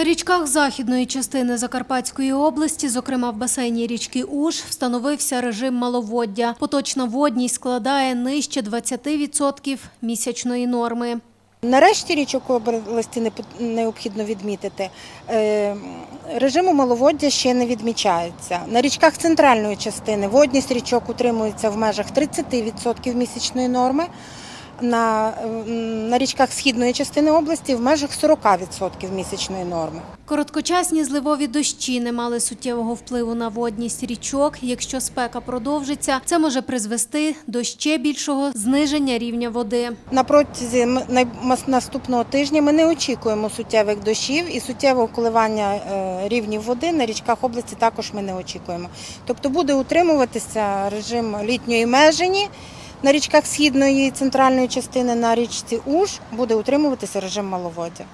На річках західної частини Закарпатської області, зокрема в басейні річки Уж, встановився режим маловоддя. Поточна водність складає нижче 20% місячної норми. Нарешті річок області необхідно відмітити. е, Режиму маловоддя ще не відмічається. На річках центральної частини водність річок утримується в межах 30% місячної норми. На, на річках східної частини області в межах 40% місячної норми. Короткочасні зливові дощі не мали суттєвого впливу на водність річок. Якщо спека продовжиться, це може призвести до ще більшого зниження рівня води. На протязі наступного тижня ми не очікуємо суттєвих дощів і суттєвого коливання е, рівнів води на річках області також ми не очікуємо. Тобто буде утримуватися режим літньої межені. На річках східної і центральної частини на річці Уж буде утримуватися режим маловоддя.